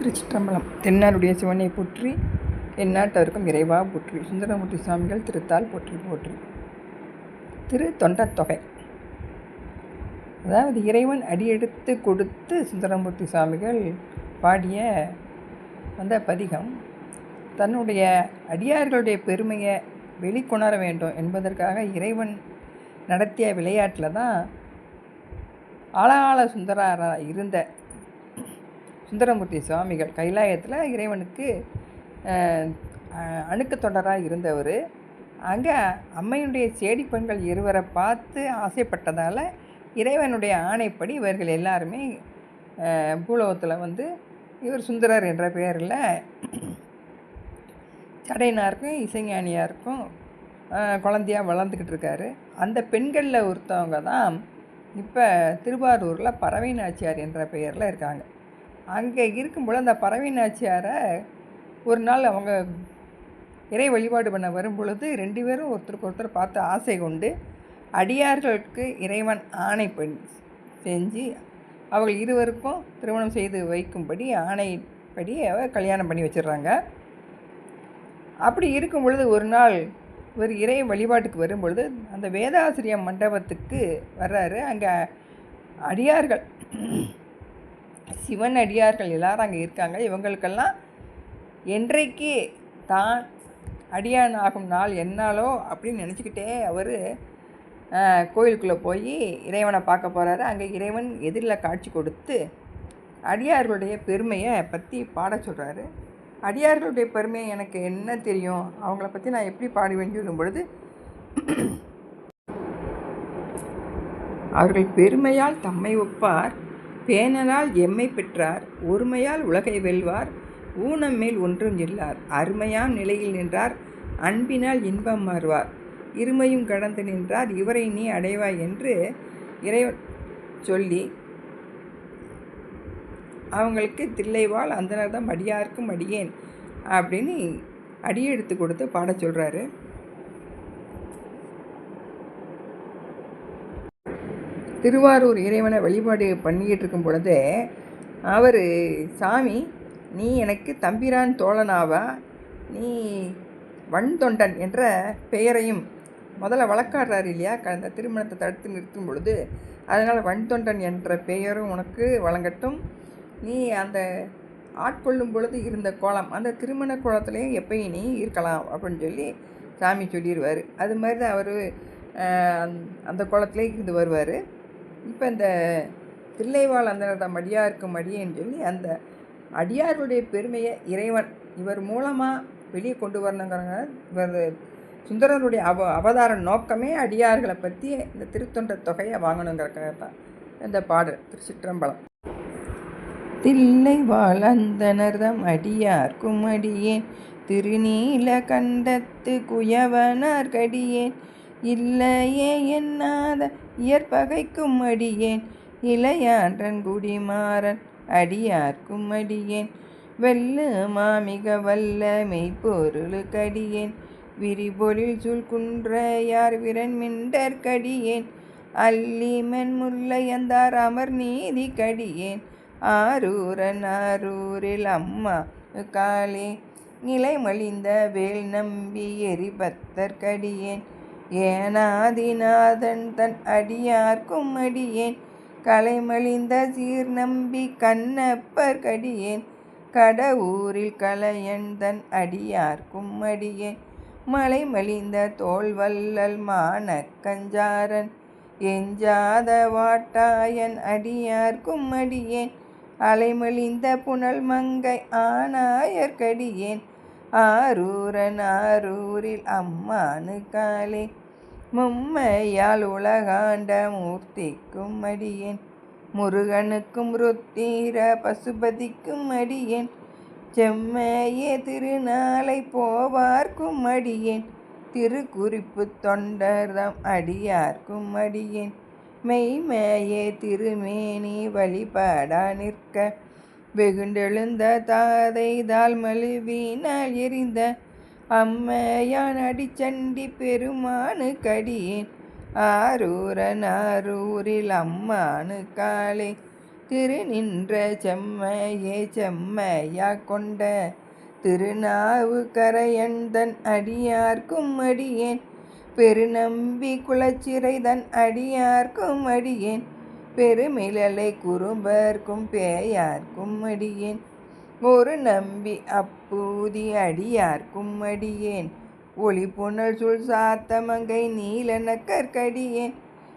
திருச்சிற்றம்பலம். தென்னாருடைய சிவனை போற்றி எந்நாட்டவருக்கும் இறைவா போற்றி சுந்தரமூர்த்தி சுவாமிகள் திருத்தால் போற்றி போற்றி. திரு தொண்டத்தொகை. அதாவது இறைவன் அடியெடுத்து கொடுத்து சுந்தரமூர்த்தி சுவாமிகள் பாடிய அந்த பதிகம் தன்னுடைய அடியார்களுடைய பெருமையை வெளிக்கொணர வேண்டும் என்பதற்காக இறைவன் நடத்திய விளையாட்டில் தான் ஆளாள சுந்தராராக இருந்த சுந்தரமூர்த்தி சுவாமிகள் கைலாயத்தில் இறைவனுக்கு அணுக்க தொண்டராக இருந்தவர். அங்கே அம்மையுடைய சேடி பெண்கள் இருவரை பார்த்து ஆசைப்பட்டதால் இறைவனுடைய ஆணைப்படி இவர்கள் எல்லாருமே பூலோகத்தில் வந்து இவர் சுந்தரர் என்ற பெயரில் சடையனாருக்கும் இசைஞானியாருக்கும் குழந்தையாக வளர்ந்துக்கிட்டு இருக்காரு. அந்த பெண்களில் ஒருத்தவங்க தான் இப்போ திருவாரூரில் பறவை நாச்சியார் என்ற பெயரில் இருக்காங்க. அங்கே இருக்கும்போது அந்த பறவை நாச்சியாரை ஒரு நாள் அவங்க இறை வழிபாடு பண்ண வரும் பொழுது ரெண்டு பேரும் ஒருத்தருக்கு ஒருத்தர் பார்த்து ஆசை கொண்டு அடியார்களுக்கு இறைவன் ஆணை பண் செஞ்சு அவர்கள் இருவருக்கும் திருமணம் செய்து வைக்கும்படி ஆணைப்படி அவர் கல்யாணம் பண்ணி வச்சிடுறாங்க. அப்படி இருக்கும் பொழுது ஒரு நாள் ஒரு இறை வழிபாட்டுக்கு வரும்பொழுது அந்த வேதாசிரிய மண்டபத்துக்கு வர்றாரு. அங்கே அடியார்கள் சிவன் அடியார்கள் எல்லாரும் அங்கே இருக்காங்க. இவங்களுக்கெல்லாம் என்றைக்கு தான் அடியான் ஆகும் நாள் என்னாலோ அப்படின்னு நினச்சிக்கிட்டே அவர் கோயிலுக்குள்ளே போய் இறைவனை பார்க்க போகிறாரு அங்கே இறைவன் எதிரில் காட்சி கொடுத்து அடியார்களுடைய பெருமையை பற்றி பாட சொல்கிறாரு அடியார்களுடைய பெருமை எனக்கு என்ன தெரியும்? அவங்கள பற்றி நான் எப்படி பாடுவேன்னு சொல்லும் பொழுது அவர்கள் பெருமையால் தம்மை ஒப்பார். பேணலால் எம்மை பெற்றார் ஒருமையால் உலகை வெல்வார் ஊனம் மேல் ஒன்றும் இல்லார். அருமையாம் நிலையில் நின்றார் அன்பினால் இன்பம் மாறுவார். இருமையும் கடந்து நின்றார் இவரை நீ அடைவாய் என்று இறை சொல்லி அவங்களுக்கு தில்லைவாள் அந்தனர் தான் அடியாருக்கும் அடியேன் அப்படின்னு அடியெடுத்து கொடுத்து பாட சொல்கிறாரு திருவாரூர் இறைவனை வழிபாடு பண்ணிக்கிட்டு இருக்கும் பொழுது அவர் சாமி நீ எனக்கு தம்பிரான் தோழனாவா? நீ வன் தொண்டன் என்ற பெயரையும் முதல்ல வழக்காடுறாரு இல்லையா? அந்த திருமணத்தை தடுத்து நிறுத்தும் பொழுது அதனால் வன் தொண்டன் என்ற பெயரும் உனக்கு வழங்கட்டும். நீ அந்த ஆட்கொள்ளும் பொழுது இருந்த கோலம் அந்த திருமண கோலத்துலேயும் எப்பயும் நீ இருக்கலாம் அப்படின்னு சொல்லி சாமி சொல்லிடுவார் அது மாதிரி தான் அவர் அந்த குளத்துலேயே இருந்து வருவார். இப்போ இந்த தில்லைவாழ் அந்த மடியாருக்கு மடியேன்னு சொல்லி அந்த அடியாருடைய பெருமையை இறைவன் இவர் மூலமாக வெளியே கொண்டு வரணுங்கிறாங்க இவர் சுந்தரருடைய அவ அவதார நோக்கமே அடியார்களை பற்றி இந்த திருத்தொண்ட தொகையை வாங்கணுங்கிறக்காக தான் இந்த பாடல் திருச்சிற்றம்பலம். தில்லை வாழந்தனர்தம் அடியார்க்கும் அடியேன் திருநீல கண்டத்து குயவனார் கடியேன் இல்லையே என்னாத இயற்பகைக்கும் அடியேன். இளையான்றன் குடிமாறன் அடியார்க்கும் அடியேன். வெல்லு மாமிக வல்ல மெய்ப்பொருளுக்கடியேன் விரிபொழில் சுல்குன்ற குன்றையார் விரன் மிண்டர் கடியேன். அல்லி அமர் நீதி கடியேன். ஆரூரன் ஆரூரில் அம்மா காலே நிலைமழிந்த வேல் நம்பி எரிபத்தற்கடியேன் ஏனாதிநாதன் தன் அடியார்க்கும் அடியேன். கலைமலிந்த சீர் நம்பி கண்ணப்பர் கடியேன். கடவுரில் கலையன் தன் அடியார்க்கும் அடியேன். மலை மலிந்த தோல் வல்லல் மானக்கஞ்சாரன். எஞ்சாத வாட்டாயன் அடியார்க்கும் அடியேன். அலைமலிந்த புனல் மங்கை ஆனாயர்கடியேன் ஆரூரன் ஆரூரில் அம்மானு காலே மும்மையால் உலகாண்ட மூர்த்திக்கும் அடியேன். முருகனுக்கும் ருத்தீர பசுபதிக்கும் அடியேன். செம்மையே திருநாளை போவார்க்கும் அடியேன். திருக்குறிப்பு தொண்டர்தம் அடியார்க்கும் அடியேன். மெய்மேயே திருமேனி வழிபாடா நிற்க. வெகுண்டெழுந்த தாதைதால் மழுவினால் எரிந்த அம்மையான் அடிச்சண்டி பெருமானு கடியேன். ஆரூரன் ஆரூரில் அம்மானு காலே. திரு நின்ற செம்மையே செம்மையா கொண்ட திருநாவு திருநாவுக்கரையன்தன் அடியார்க்கும் அடியேன். பெருநம்பி குலச்சிறைதன் அடியார்க்கும் அடியேன். பெருமிழலை குறும்பர்க்கும் பேயார்க்கும் அடியேன். ஒரு நம்பி அப்பூதி அடியார்க்கும் அடியேன் ஒளி புனல் சொல் சாத்தமங்கை நீலன கற்கடியேன்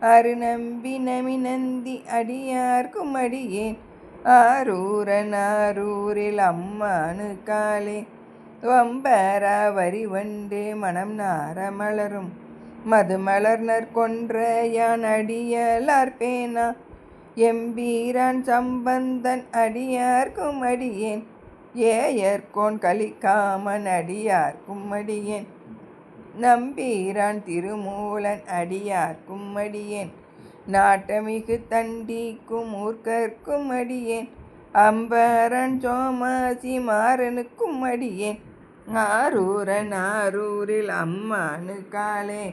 அரு நம்பி நமி நந்தி அடியார்க்கும் அடியேன் ஆரூரன் ஆரூரில் அம்மானு காலே. வம்பரா வரி வண்டே மனம் நார மலரும். மதுமலர்னர் கொன்ற யான் அடியலார்பேனா எம்பீரான் சம்பந்தன் அடியார்க்கும் அடியேன் ஏயர்கோன் கலிக்காமன் அடியார்க்கும் அடியேன் நம்பீரான் திருமூலன் அடியார்க்கும் அடியேன் நாட்டமிகு தண்டிக்கும் ஊர்க்கர்க்கும் அடியேன் அம்பரன் சோமாசி மாறனுக்கும் அடியேன் ஆரூரன் ஆரூரில் அம்மானு காலே.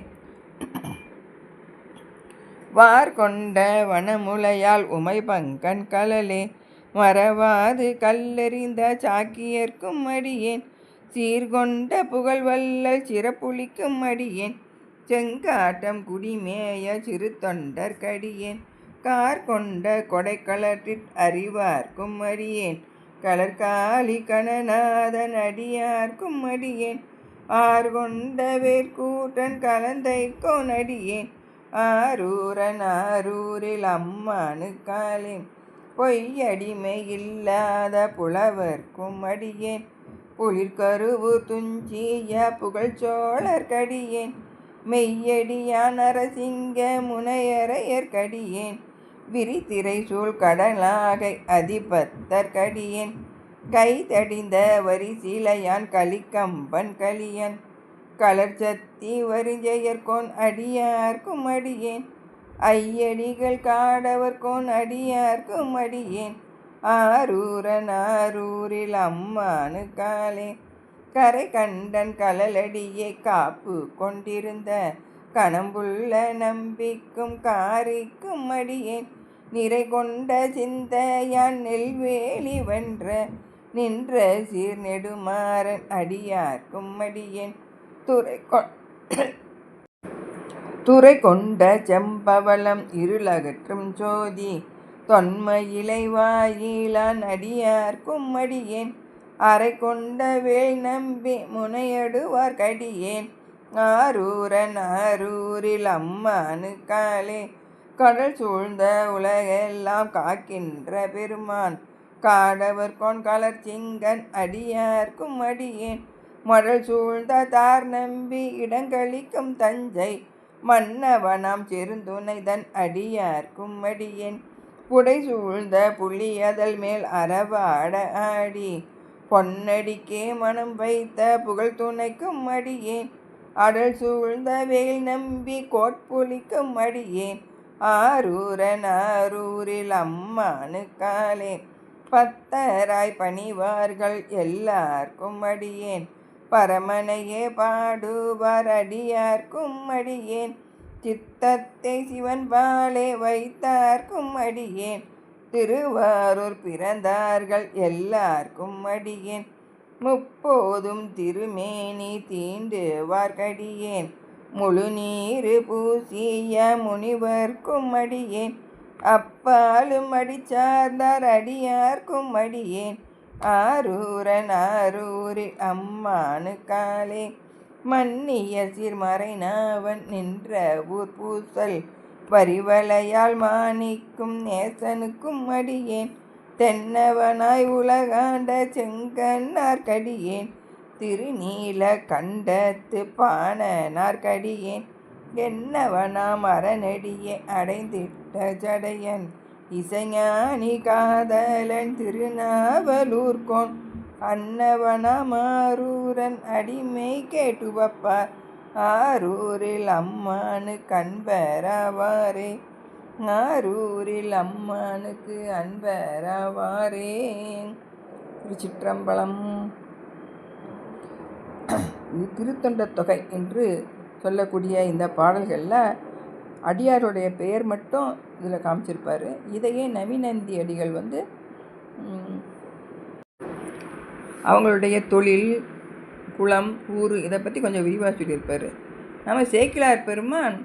வார் கொண்ட வனமுலையால் உமை பங்கன் கலலே. மறவாது கல்லெறிந்த சாக்கியர்க்கும் அடியேன். சீர்கொண்ட புகழ்வல்லல் சிறப்புளிக்கும் அடியேன். செங்காட்டம் குடிமேய சிறு தொண்டர் கடியேன். கார் கொண்ட கொடைக்கலற்றிற் அறிவார்க்கும் அடியேன். கலர்காலி கணநாதன் அடியார்க்கும் அடியேன். ஆர் கொண்ட வேர்கூட்டன் கலந்தைக்கோ நடியேன் ஆரூரன் ஆரூரில் அம்மானு காலே பொய்யடிமை இல்லாத புலவர்க்கும் அடியேன். புலிர்கருவு துஞ்சிய புகழ்ச்சோழர் கடியேன். மெய்யடியான் அரசிங்க முனையரையர் கடியேன். விரித்திரை சூழ் கடலாகை அதிபத்தர் கடியேன். கைதடிந்த வரிசிலையான் கலிக்கம்பன் கலியன். கலர்ச்சத்தி வரிஞ்செயர்கோன் அடியார்க்கும் அடியேன். ஐயடிகள் காடவர்கோன் அடியார்க்கும் அடியேன். ஆரூரன் ஆரூரில் அம்மானு காலே. கரை கண்டன் கலலடியை காப்பு கொண்டிருந்த கணம்புள்ள நம்பிக்கும் காரிக்கும் அடியேன். நிறை கொண்ட சிந்தையான் நெல்வேலி வென்ற நின்ற சீர் நெடுமாறன் அடியார்க்கும் அடியேன். துறை துறை கொண்ட செம்பவளம் இருளகற்றும் ஜோதி தொன்மையிலை வாயிலான் அடியார்க்கும் அடியேன் அறை கொண்ட வேல் நம்பி முனையடுவார் கடியேன். ஆரூரன் ஆரூரில் அம்மானு காலே கடல் சூழ்ந்த உலகெல்லாம் காக்கின்ற பெருமான். காடவர் கொன் கலர்ச்சிங்கன் அடியார்க்கும் அடியேன் மடல் சூழ்ந்த தார் நம்பி இடங்களிக்கும் தஞ்சை மன்னவனாம் செருந்துணைதன் அடியார்க்கும் அடியேன் புடை சூழ்ந்த புள்ளி அதல் மேல் அறவாட ஆடி பொன்னடிக்கே மனம் வைத்த புகழ் துணைக்கும் அடியேன். அடல் சூழ்ந்த வேல் நம்பி கோட்புலிக்கும் அடியேன். ஆரூரன் ஆரூரில் அம்மானு காலே பத்தராய் பணிவார்கள் எல்லார்க்கும் அடியேன். பரமனையே பாடுவார் அடியார்க்கும் அடியேன் சித்தத்தை சிவன் பாலே வைத்தார்க்கும் அடியேன் திருவாரூர் பிறந்தார்கள் எல்லார்க்கும் அடியேன் முப்போதும் திருமேனி தீண்டுவார்கடியேன் முழு நீரு பூசிய முனிவர்க்கும் அடியேன் அப்பாலும் அடிச்சார்ந்தார் அடியார்க்கும் அடியேன் ஆரூரன் ஆரூரில் அம்மானு காலே. மன்னிய சீர்மறைநாவன் நின்ற ஊர் பூசல் பரிவளையால் மாணிக்கும் நேசனுக்கும் அடியேன். தென்னவனாய் உலகாண்ட செங்கன்னார்கடியேன் திருநீல கண்டத்து பாணனார்கடியேன் என்னவனாம் அரணடியை அடைந்திட்ட ஜடையன். இசைஞானி காதலன் திருநாவலூர்கோன் அன்னவனமாரூரன் அடிமை கேட்டுவப்பார் ஆரூரில் அம்மானு கண்பரவாரே. ஆரூரில் அம்மானுக்கு அன்பரவாரே. திருச்சிற்றம்பலம். இது திருத்தொண்ட தொகை என்று சொல்லக்கூடிய இந்த பாடல்களில் அடியாருடைய பெயர் மட்டும் இதில் காமிச்சிருப்பார். இதையே நவீனந்தி அடிகள் வந்து அவங்களுடைய தொழில் குலம் ஊர் இதை பற்றி கொஞ்சம் விரிவாக சொல்லியிருப்பார். நம்ம சேக்கிலார் பெருமான்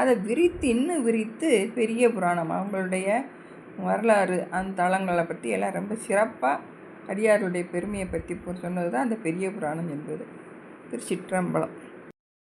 அதை விரித்து இன்னும் விரித்து பெரிய புராணம். அவங்களுடைய வரலாறு அந்த தளங்களை பற்றி எல்லாம் ரொம்ப சிறப்பாக அடியாருடைய பெருமையை பற்றி சொன்னது தான் அந்த பெரிய புராணம் என்பது. திருச்சிற்றம்பலம்.